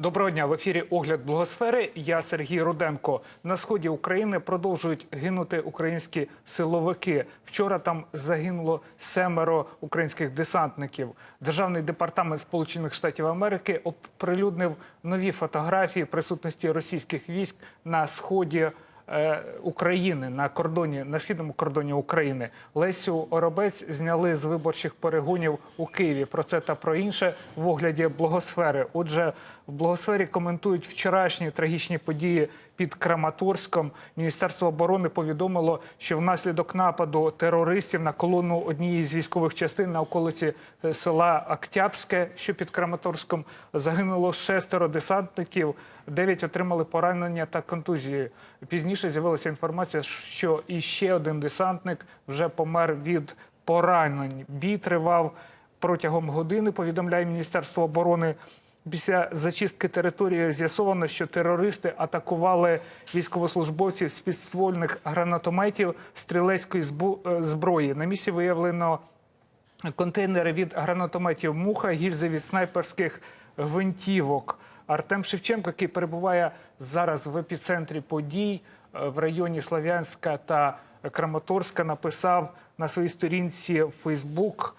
Доброго дня в ефірі Огляд Благосфери. Я Сергій Руденко. На сході України продовжують гинути українські силовики. Вчора там загинуло семеро українських десантників. Державний департамент Сполучених Штатів Америки оприлюднив нові фотографії присутності російських військ на сході. е, України на кордоні на східному кордоні України Лесю Оробець зняли з виборчих перегонів у Києві. Про це та про інше в огляді благосфери. Отже, в благосфері коментують вчорашні трагічні події під Краматорськом. Міністерство оборони повідомило, що внаслідок нападу терористів на колону однієї з військових частин на околиці е, села Октябрське, що під Краматорськом, загинуло шестеро десантників. Дев'ять отримали поранення та контузії. Пізніше з'явилася інформація, що і ще один десантник вже помер від поранень. Бій тривав протягом години. Повідомляє Міністерство оборони. Після зачистки території з'ясовано, що терористи атакували військовослужбовців з підствольних гранатометів стрілецької е, зброї. На місці виявлено контейнери від гранатометів муха, гільзи від снайперських гвинтівок. Артем Шевченко, який перебуває зараз в епіцентрі подій е, в районі Слов'янська та Краматорська, написав на своїй сторінці в Фейсбук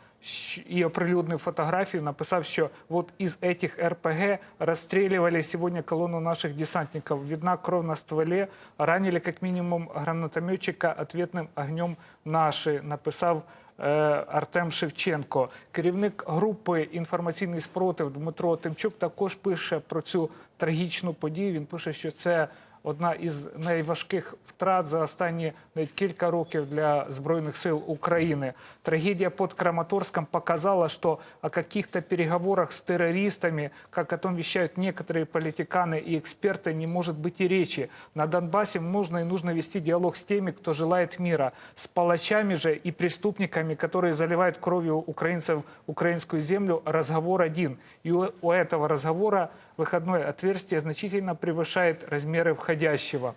и оприлюднив фотографию, написав, что вот из этих РПГ расстреливали сегодня колонну наших десантников. Видна кровь на стволе, ранили как минимум гранатометчика ответным огнем наши, написав е, Артем Шевченко. Керівник групи інформаційний спротив Дмитро Тимчук також пише про цю трагічну подію. Він пише, що це одна із найважких втрат за останні навіть кілька років для збройних сил України. Трагедия под Краматорском показала, что о каких-то переговорах с террористами, как о том вещают некоторые политиканы и эксперты, не может быть и речи. На Донбассе можно и нужно вести диалог с теми, кто желает мира, с палачами же и преступниками, которые заливают кровью украинцев украинскую землю. Разговор один. И у у этого разговора выходное отверстие значительно превышает размеры входящего.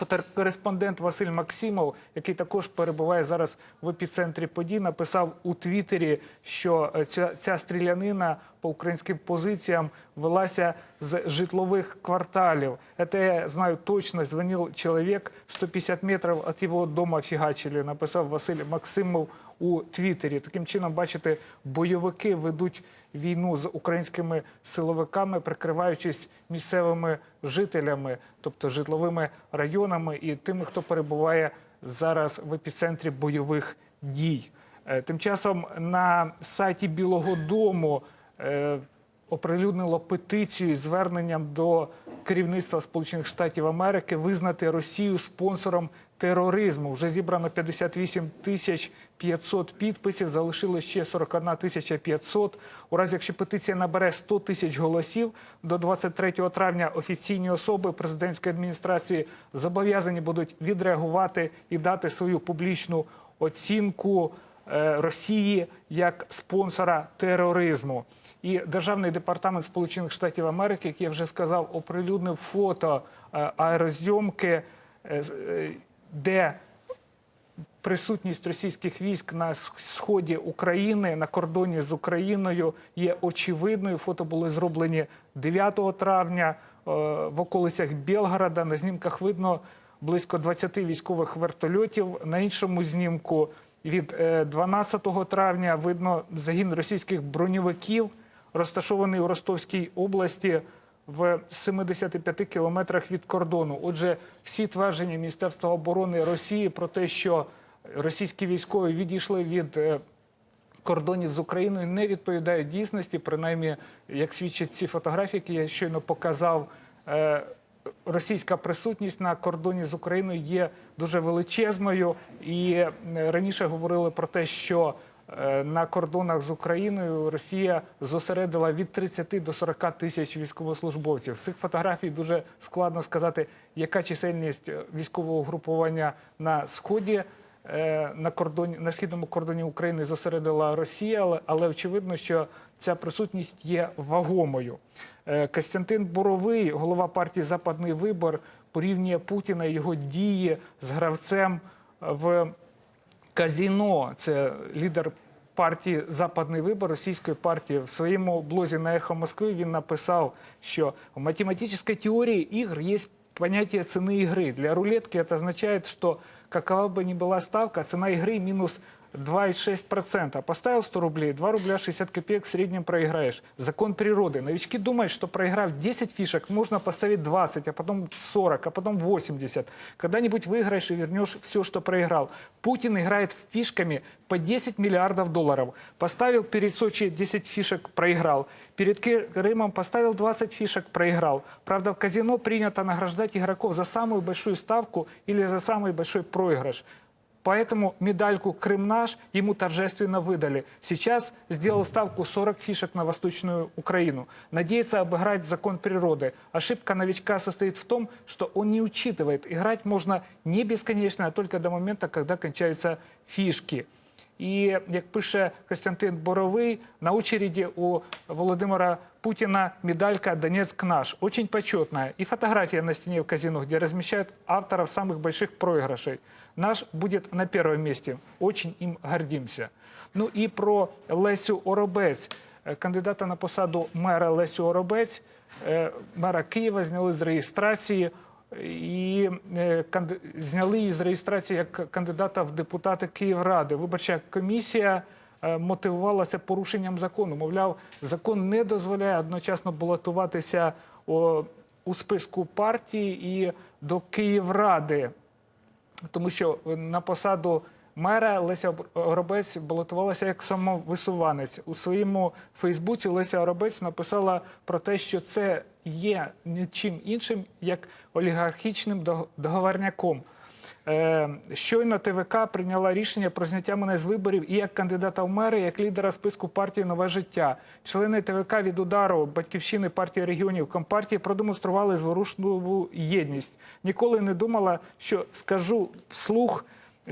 Фотокореспондент Василь Максимов, який також перебуває зараз в епіцентрі подій, написав у Твіттері, що е, ця, ця стрілянина по українським позиціям велася з житлових кварталів. Это я знаю точно. Звонил человек 150 метрів від його дома фігачили, написав Василь Максимов у Твіттері. Таким чином, бачите, бойовики ведуть війну з українськими силовиками, прикриваючись місцевими жителями, тобто житловими районами і тими, хто перебуває зараз в епіцентрі бойових дій. Е, Тим часом на сайті Білого Дому е, оприлюднило петицію із зверненням до керівництва Сполучених Штатів Америки визнати Росію спонсором тероризму. Вже зібрано 58 тисяч 500 підписів, залишилось ще 41 тисяча 500. У разі, якщо петиція набере 100 тисяч голосів, до 23 травня офіційні особи президентської адміністрації зобов'язані будуть відреагувати і дати свою публічну оцінку е, Росії як спонсора тероризму. І Державний департамент Сполучених Штатів Америки, як я вже сказав, оприлюднив фото е, аерозйомки, е, е, де присутність російських військ на сході України на кордоні з Україною є очевидною. Фото були зроблені 9 травня в околицях Білгорода. На знімках видно близько 20 військових вертольотів. На іншому знімку від е, 12 травня видно загін російських броньовиків, розташований у Ростовській області в 75 кілометрах від кордону. Отже, всі твердження Міністерства оборони Росії про те, що російські військові відійшли від е, кордонів з Україною, не відповідають дійсності. Принаймні, як свідчать ці фотографії, які я щойно показав. е, Російська присутність на кордоні з Україною є дуже величезною, і е, раніше говорили про те, що на кордонах з Україною Росія зосередила від 30 до 40 тисяч військовослужбовців. З цих фотографій дуже складно сказати, яка чисельність е, військового групування на сході. е, На кордоні на східному кордоні України зосередила Росія, але, але очевидно, що ця присутність є вагомою. Е, Костянтин Боровий, голова партії Западний вибор, порівнює Путіна і його дії з гравцем в казіно. Це лідер партії Западний вибор російської партії в своєму блозі на Ехо Москви він написав, що в математичній теорії ігр є понятие цены игры. Для рулетки это означает, что какова бы ни была ставка, цена игры минус 2,6%. Поставил 100 рублей, 2 рубля 60 копеек в среднем проиграешь. Закон природы. Новички думают, что проиграв 10 фишек, можно поставить 20, а потом 40, а потом 80. Когда-нибудь выиграешь и вернешь все, что проиграл. Путин играет фишками по 10 миллиардов долларов. Поставил перед Сочи 10 фишек, проиграл. Перед Крымом поставил 20 фишек, проиграл. Правда, в казино принято награждать игроков за самую большую ставку или за самый большой проигрыш. Поэтому медальку «Крым наш» ему торжественно выдали. Сейчас сделал ставку 40 фишек на Восточную Украину. Надеется обыграть закон природы. Ошибка новичка состоит в том, что он не учитывает. Играть можно не бесконечно, а только до момента, когда кончаются фишки. І як пише Костянтин Боровий, на очереди у Володимира Путина медалька «Донецк наш». Очень почетная. И фотография на стене в казино, где размещают авторов самых больших проигрышей. Наш будет на первом месте. Очень им гордимся. Ну і про Лесю Оробець, Е, кандидата на посаду мера Лесю Оробець, е, мера Києва зняли з реєстрації і е, зняли її з реєстрації як кандидата в депутати Київради. Виборча комісія мотивувала це порушенням закону. Мовляв, закон не дозволяє одночасно балотуватися у списку партії і до Київради тому що на посаду мера Леся Оробець балотувалася як самовисуванець. У своєму Фейсбуці Леся Оробець написала про те, що це є нічим іншим, як олігархічним договорняком. Е, Щойно ТВК прийняла рішення про зняття мене з виборів і як кандидата в мери, і як лідера списку партії Нове життя. Члени ТВК від удару батьківщини партії регіонів компартії продемонстрували зворушливу єдність. Ніколи не думала, що скажу вслух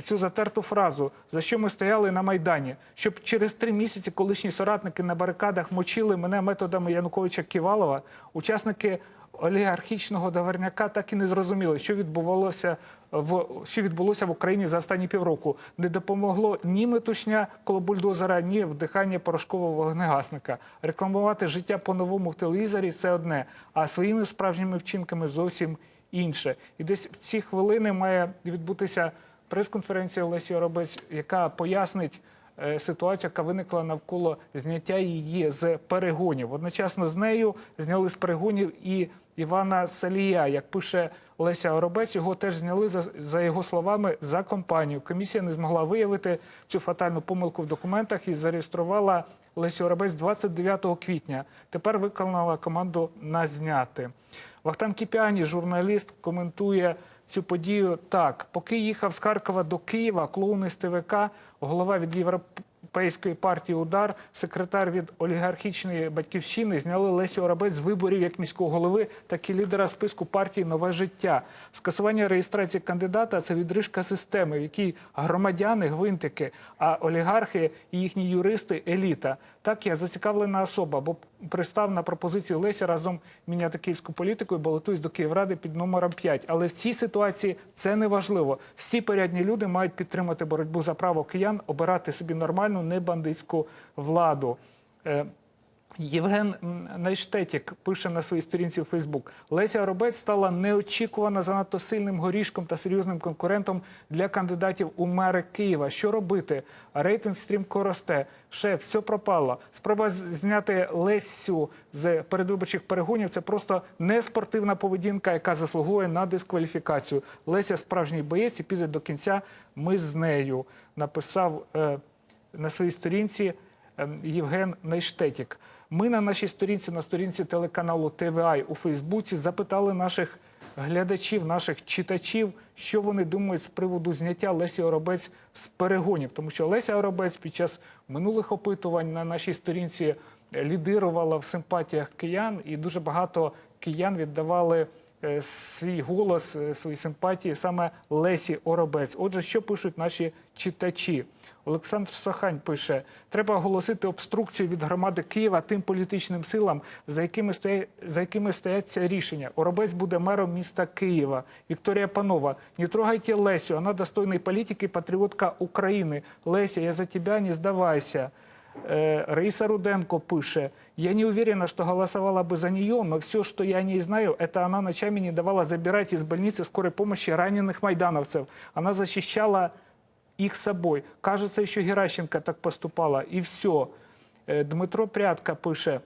цю затерту фразу, за що ми стояли на майдані, щоб через три місяці колишні соратники на барикадах мочили мене методами Януковича Ківалова, учасники олігархічного доверняка так і не зрозуміли, що відбувалося в що відбулося в Україні за останні півроку. Не допомогло ні метушня коло бульдозера, ні вдихання порошкового вогнегасника. Рекламувати життя по-новому в телевізорі це одне, а своїми справжніми вчинками зовсім інше. І десь в ці хвилини має відбутися прес-конференція Олесі Оробець, яка пояснить ситуацію, яка виникла навколо зняття її з перегонів. Одночасно з нею зняли з перегонів і Івана Салія. Як пише Леся Оробець, його теж зняли за, за його словами за компанію. Комісія не змогла виявити цю фатальну помилку в документах і зареєструвала Лесю Оробець 29 квітня. Тепер виконала команду на зняти. Вахтан Кіпіані, журналіст, коментує цю подію так. Поки їхав з Харкова до Києва, клоуни з ТВК, голова від Європейської партії Удар, секретар від олігархічної батьківщини зняли Лесю Оробець з виборів як міського голови, так і лідера списку партії Нове життя. Скасування реєстрації кандидата це відрижка системи, в якій громадяни гвинтики, а олігархи і їхні юристи еліта. Так я зацікавлена особа, бо пристав на пропозицію Лесі разом міняти київську політику і балотуюсь до Київради під номером 5. Але в цій ситуації це не важливо. Всі порядні люди мають підтримати боротьбу за право киян, обирати собі нормальну, не бандитську владу. Євген Найштетік пише на своїй сторінці в Фейсбук. Леся Робець стала неочікувано занадто сильним горішком та серйозним конкурентом для кандидатів у мери Києва. Що робити? Рейтинг стрімко росте. Шеф, все пропало. Спроба зняти Лесю з передвиборчих перегонів це просто неспортивна поведінка, яка заслуговує на дискваліфікацію. Леся справжній боєць і піде до кінця. Ми з нею написав е, на своїй сторінці е, Євген Найштетік. Ми на нашій сторінці, на сторінці телеканалу ТВА у Фейсбуці запитали наших глядачів, наших читачів, що вони думають з приводу зняття Лесі Оробець з перегонів. Тому що Леся Оробець під час минулих опитувань на нашій сторінці лідирувала в симпатіях киян, і дуже багато киян віддавали свій голос, е, свої симпатії саме Лесі Оробець. Отже, що пишуть наші читачі? Олександр Сахань пише: треба оголосити обструкцію від громади Києва тим політичним силам, за якими стоять, за якими стоять рішення. Оробець буде мером міста Києва. Вікторія Панова, не трогайте Лесю, вона достойної політики, патріотка України. Леся, я за тебе, не здавайся. Э, Раиса Руденко пише, я не уверена, что голосовала бы за нее, но все, что я о ней знаю, это она ночами не давала забирать из больницы скорой помощи раненых майдановцев. Она защищала их собой. Кажется, еще Геращенко так поступала. И все. Дмитро Прядко пише,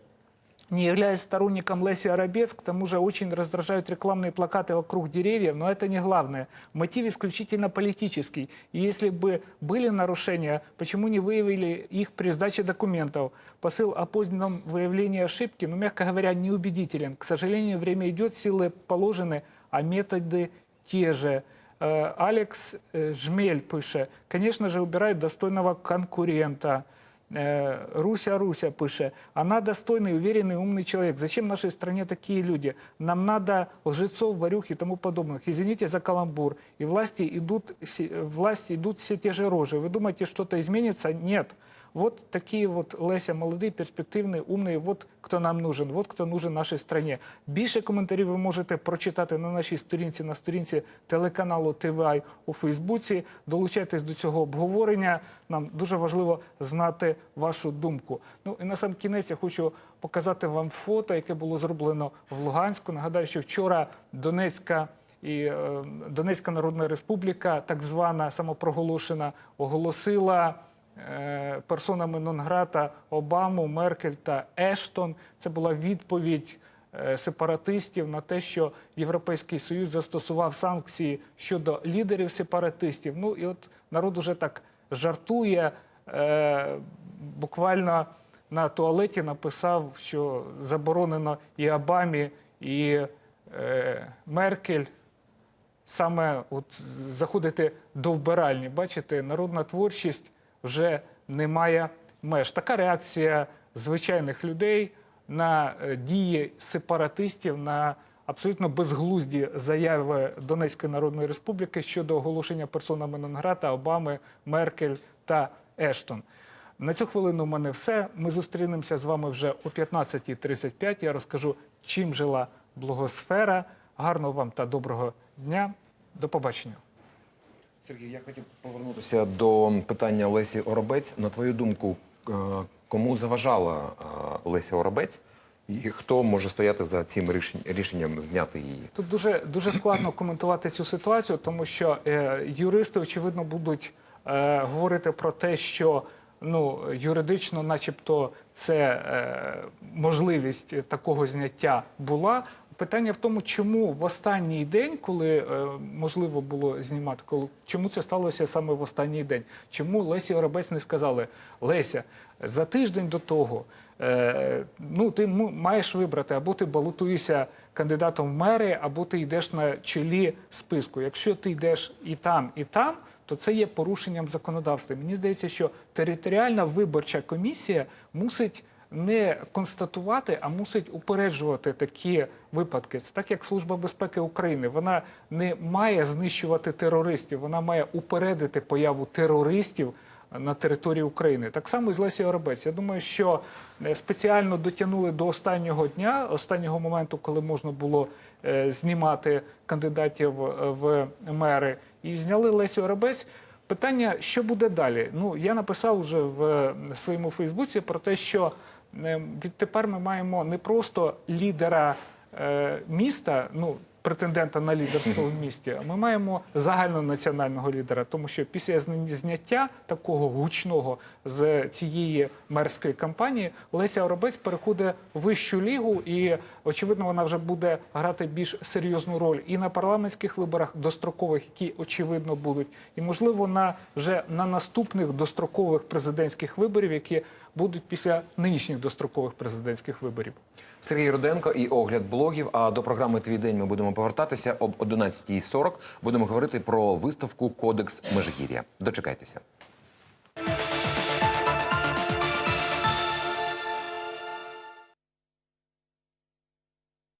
не являясь сторонником Леси Арабец, к тому же очень раздражают рекламные плакаты вокруг деревьев, но это не главное. Мотив исключительно политический. И если бы были нарушения, почему не выявили их при сдаче документов? Посыл о позднем выявлении ошибки, ну, мягко говоря, неубедителен. К сожалению, время идет, силы положены, а методы те же. Э, Алекс э, Жмель пише, конечно же, убирают достойного конкурента. Э, Руся Руся пише, она достойный, уверенный, умный человек. Зачем нашей стране такие люди? Нам надо лжецов, варюх и тому подобных. Извините за каламбур. И власти идут, все- власти идут все те же рожи. Вы думаете, что-то изменится? Нет. Вот такие вот Леся молодые, перспективні, умні. Вот хто нам нужен, вот хто нужен нашій стране. Більше коментарів ви можете прочитати на нашій сторінці, на сторінці телеканалу ТВА у Фейсбуці. Долучайтесь до цього обговорення. Нам дуже важливо знати вашу думку. Ну і на сам кінець я хочу показати вам фото, яке було зроблено в Луганську. Нагадаю, що вчора Донецька і е, Донецька Народна Республіка, так звана самопроголошена, оголосила персонами Нонграта Обаму, Меркель та Ештон. Це була відповідь е, сепаратистів на те, що Європейський Союз застосував санкції щодо лідерів сепаратистів. Ну і от народ уже так жартує. Е, буквально на туалеті написав, що заборонено і Обамі, і е, Меркель саме от заходити до вбиральні. Бачите, народна творчість вже не має меж. Така реакція звичайних людей на е, дії сепаратистів, на абсолютно безглузді заяви Донецької Народної Республіки щодо оголошення персонами Нонграта, Обами, Меркель та Ештон. На цю хвилину у мене все. Ми зустрінемося з вами вже о 15.35. Я розкажу, чим жила блогосфера. Гарного вам та доброго дня. До побачення. Сергій, я хотів повернутися до питання Лесі Оробець. На твою думку, е, кому заважала е, Леся Оробець і хто може стояти за цим рішенням зняти її? Тут дуже дуже складно коментувати цю ситуацію, тому що е, юристи очевидно будуть е, говорити про те, що ну юридично, начебто, це е, можливість такого зняття була. Питання в тому, чому в останній день, коли е, можливо було знімати, коли чому це сталося саме в останній день? Чому Лесі Оробець не сказали Леся за тиждень до того? Е, ну, ти маєш вибрати, або ти балотуєшся кандидатом в мери, або ти йдеш на чолі списку. Якщо ти йдеш і там, і там, то це є порушенням законодавства. Мені здається, що територіальна виборча комісія мусить не констатувати, а мусить упереджувати такі випадки. Це так, як Служба безпеки України. Вона не має знищувати терористів, вона має упередити появу терористів на території України. Так само і з Лесі Оробець. Я думаю, що е, спеціально дотягнули до останнього дня, останнього моменту, коли можна було е, знімати кандидатів е, в мери, і зняли Лесю Оробець. Питання, що буде далі? Ну, я написав вже в своєму Фейсбуці про те, що відтепер ми маємо не просто лідера е, міста, ну претендента на лідерство в місті. Ми маємо загальнонаціонального лідера, тому що після зн- зняття такого гучного з цієї мерської кампанії Леся Оробець переходить в вищу лігу, і очевидно, вона вже буде грати більш серйозну роль і на парламентських виборах дострокових, які очевидно будуть, і можливо на вже на наступних дострокових президентських виборів, які будуть після нинішніх дострокових президентських виборів. Сергій Руденко і огляд блогів. А до програми Твій день ми будемо повертатися об 11.40. Будемо говорити про виставку Кодекс Межгір'я. Дочекайтеся.